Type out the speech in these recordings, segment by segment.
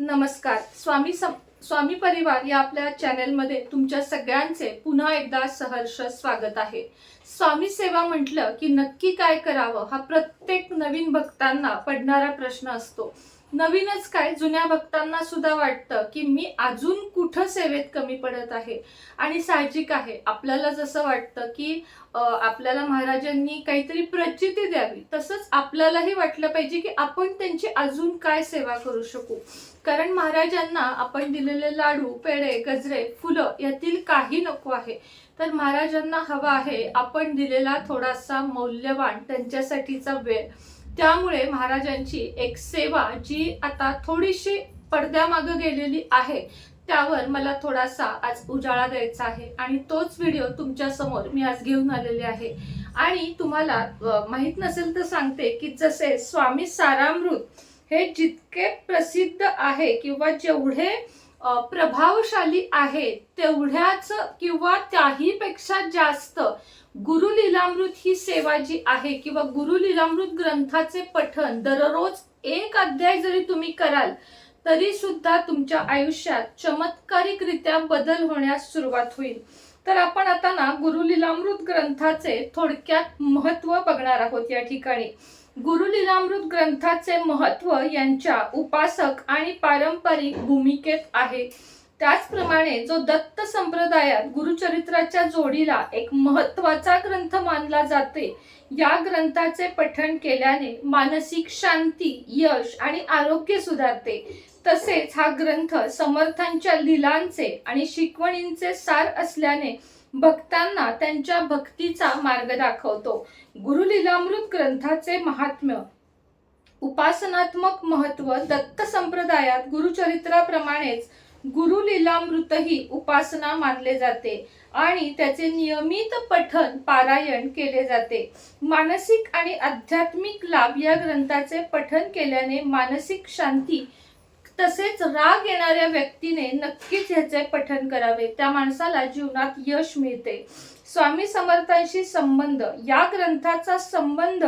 नमस्कार. स्वामी सम स्वामी परिवार या आपल्या चॅनेलमध्ये तुमच्या सगळ्यांचे पुन्हा एकदा सहर्ष स्वागत आहे. स्वामी सेवा म्हटलं की नक्की काय करावं हा प्रत्येक नवीन भक्तांना पडणारा प्रश्न असतो. नवीनच काय जुन्या भक्तांना सुद्धा वाटतं की मी अजून कुठं सेवेत कमी पडत आहे? आणि साहजिक आहे. आपल्याला जसं वाटतं की आपल्याला महाराजांनी काहीतरी प्रचिती द्यावी तसंच आपल्यालाही वाटलं पाहिजे की आपण त्यांची अजून काय सेवा करू शकू. कारण महाराजांना आपण दिलेले लाडू पेढे गजरे फुलं यातील काही नको आहे. तर महाराजांना हवा आहे आपण दिलेला थोडासा मौल्यवान त्यांच्यासाठीचा वेळ. त्यामुळे महाराजांची एक सेवा जी आता थोडीशी पडद्यामागं गेलेली आहे त्यावर मला थोडासा आज उजाळा द्यायचा आहे. आणि तोच व्हिडिओ तुमच्यासमोर मी आज घेऊन आलेले आहे. आणि तुम्हाला माहीत नसेल तर सांगते की जसे स्वामी सारामृत हे जितके प्रसिद्ध आहे किंवा जेवढे प्रभावशाली आहे तेवढ्याच किंवा त्याही पेक्षा जास्त गुरु लीलामृत ही सेवा जी आहे किंवा गुरु लीलामृत ग्रंथाचे पठण दररोज एक अध्याय जरी तुम्ही कराल तरी सुद्धा तुमच्या आयुष्यात चमत्कारिकरित्या बदल होण्यास सुरुवात होईल. तर आपण आता ना गुरु लीलामृत ग्रंथाचे थोडक्यात महत्त्व बघणार आहोत या ठिकाणी. गुरु लीलामृत ग्रंथाचे महत्त्व यांच्या उपासक आणि पारंपरिक भूमिकेत आहे. त्याचप्रमाणे जो दत्त संप्रदायात गुरुचरित्राच्या जोडीला एक महत्त्वाचा ग्रंथ मानला जाते या ग्रंथाचे पठण केल्याने मानसिक शांती यश आणि आरोग्य सुधारते. तसेच हा ग्रंथ समर्थांच्या लिलांचे आणि शिकवणींचे सार असल्याने भक्तांना त्यांच्या भक्तीचा मार्ग दाखवतो. गुरु लीलामृत ग्रंथाचे महात्म्य. उपासनात्मक महत्त्व दत्त संप्रदायात गुरुचरित्राप्रमाणेच गुरु लिलामृतही उपासना मानले जाते आणि त्याचे नियमित पठन पारायण केले जाते. मानसिक आणि आध्यात्मिक लाभ या ग्रंथाचे पठन केल्याने मानसिक शांती तसेच राग येणाऱ्या व्यक्तीने नक्कीच ह्याचे पठन करावे. त्या माणसाला जीवनात यश मिळते. स्वामी समर्थांशी संबंध. या ग्रंथाचा संबंध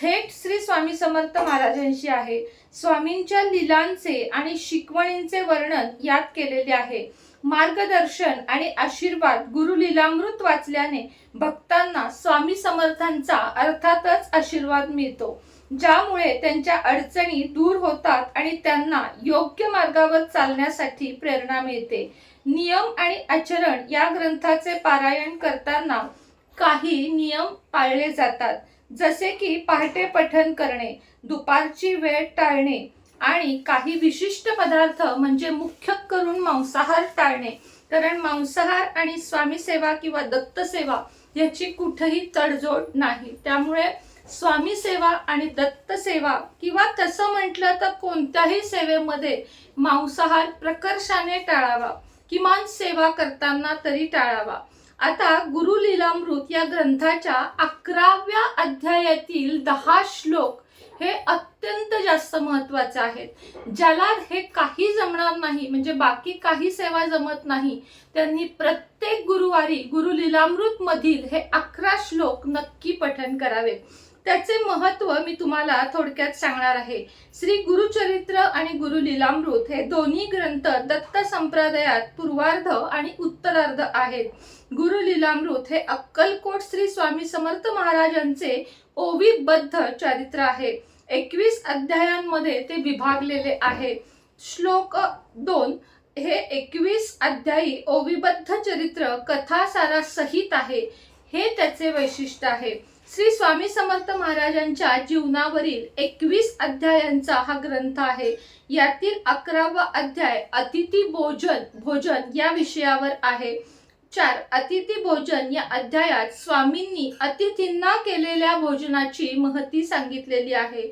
थेट श्री स्वामी समर्थ महाराजांशी आहे. स्वामींच्या लिलांचे आणि शिकवणींचे वर्णन यात केलेले आहे. मार्गदर्शन आणि आशीर्वाद गुरु लीलामृत वाचल्याने भक्तांना स्वामी समर्थांचा अर्थातच आशीर्वाद मिळतो. ज्यामुळे त्यांच्या अडचणी दूर होतात आणि त्यांना योग्य मार्गावर चालण्यासाठी प्रेरणा मिळते. नियम आणि आचरण या ग्रंथाचे पारायण करताना काही नियम पाळले जातात. जसे की पहाटे पठण करणे दुपारची वेळ टाळणे आणि काही विशिष्ट पदार्थ म्हणजे मुख्य करून मांसाहार टाळणे. कारण मांसाहार आणि स्वामी सेवा किंवा दत्त सेवा याची कुठेही तडजोड नाही. त्यामुळे स्वामी सेवा आणि दत्त सेवा किंवा तसं म्हटलं तर कोणत्याही सेवेमध्ये मांसाहार प्रकर्षाने टाळावा किमान सेवा करताना तरी टाळावा. आता गुरु लीलामृत या ग्रंथाच्या अकराव्या अध्यायातील दहा श्लोक हे अत्यंत जास्त महत्त्वाचे आहेत. ज्याला हे काही जमणार नाही म्हणजे बाकी काही सेवा जमत नाही त्यांनी प्रत्येक गुरुवारी गुरु लीलामृत मधील हे अकरा श्लोक नक्की पठन करावे. त्याचे महत्त्व मी तुम्हाला थोडक्यात सांगणार आहे. श्री गुरुचरित्र आणि गुरु लिलामृत हे दोन्ही ग्रंथ दत्त संप्रदायात पूर्वार्ध आणि उत्तरार्ध आहेत. गुरु लीलामृत हे अक्कलकोट श्री स्वामी समर्थ महाराजांचे ओविबद्ध चरित्र आहे. एकवीस अध्यायांमध्ये ते विभागलेले आहे. श्लोक दोन हे एकवीस अध्यायी ओविबद्ध चरित्र कथासारा सहित आहे. हे त्याचे वैशिष्ट्य आहे. श्री स्वामी समर्थ महाराजांच्या जीवनावरील एकवीस अध्यायांचा हा ग्रंथ आहे. यातील अकरावा अध्याय अतिथी भोजन भोजन या विषयावर आहे. चार अतिथी भोजन या अध्यायात स्वामींनी अतिथींना केलेल्या भोजनाची महती सांगितलेली आहे.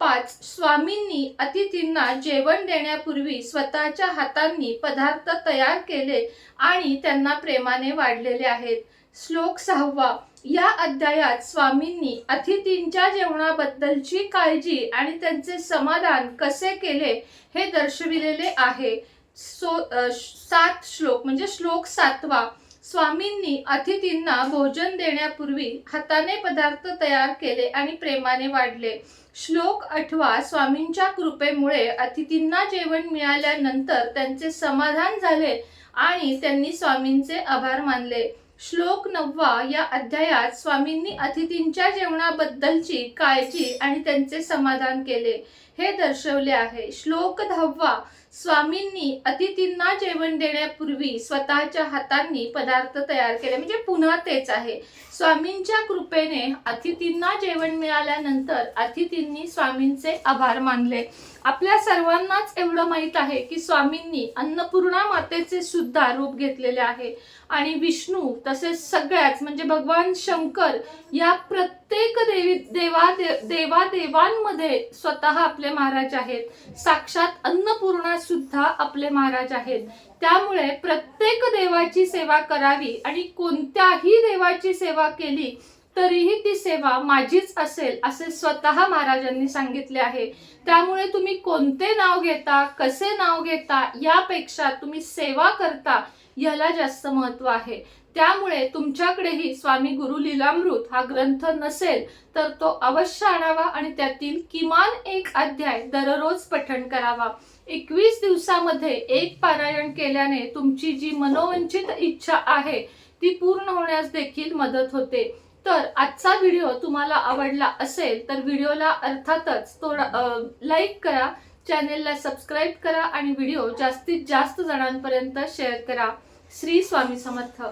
पाच स्वामींनी अतिथींना जेवण देण्यापूर्वी स्वतःच्या हातांनी पदार्थ तयार केले आणि त्यांना प्रेमाने वाढलेले आहेत. श्लोक सहावा. या अध्यायात स्वामींनी अतिथींच्या जेवणाबद्दलची काळजी आणि त्यांचे समाधान कसे केले हे दर्शविलेले आहे. सो सात श्लोक म्हणजे श्लोक सातवा. स्वामींनी अतिथींना भोजन देण्यापूर्वी हाताने पदार्थ तयार केले आणि प्रेमाने वाढले. श्लोक आठवा स्वामींच्या कृपेमुळे अतिथींना जेवण मिळाल्यानंतर त्यांचे समाधान झाले आणि त्यांनी स्वामींचे आभार मानले. श्लोक नववा या अध्यायात स्वामींनी अतिथींच्या जेवणाबद्दलची काळजी आणि त्यांचे समाधान केले. हे दर्शवले आहे. श्लोक दहावा. स्वामींनी अतिथींना जेवण देण्यापूर्वी स्वतःच्या हातांनी पदार्थ तयार केले. म्हणजे पुन्हा तेच आहे. स्वामींच्या कृपेने अतिथींना जेवण मिळाल्यानंतर अतिथींनी स्वामींचे आभार मानले. आपल्या सर्वांनाच एवढं माहीत आहे की स्वामींनी अन्नपूर्णा मातेचे सुद्धा रूप घेतलेले आहे. आणि विष्णू तसेच सगळ्याच म्हणजे भगवान शंकर या प्रत्येक देवी देवा देवा देवांमध्ये स्वतः आपले महाराज आहेत. साक्षात अन्नपूर्णा सुद्धा आपले महाराज आहेत. त्यामुळे प्रत्येक देवाची सेवा करावी आणि कोणत्याही देवाची सेवा केली तरीही ती सेवा माझीच असेल असे स्वतः महाराजांनी सांगितले आहे. त्यामुळे तुम्ही कोणते नाव घेता कसे नाव घेता यापेक्षा तुम्ही सेवा करता याला जास्त महत्त्व आहे. त्यामुळे तुमच्याकडेही स्वामी गुरु लीलामृत हा ग्रंथ नसेल तर तो अवश्य आणावा आणि त्यातील किमान एक अध्याय दररोज पठण करावा. एकवीस दिवसामध्ये एक पारायण केल्याने तुमची जी मनोवंचित इच्छा आहे ती पूर्ण होण्यास देखील मदत होते. तर आजचा व्हिडिओ तुम्हाला आवडला असेल तर व्हिडिओला अर्थातच तो लाईक करा चॅनेलला सबस्क्राईब करा आणि व्हिडिओ जास्तीत जास्त जणांपर्यंत शेअर करा. श्री स्वामी समर्थ.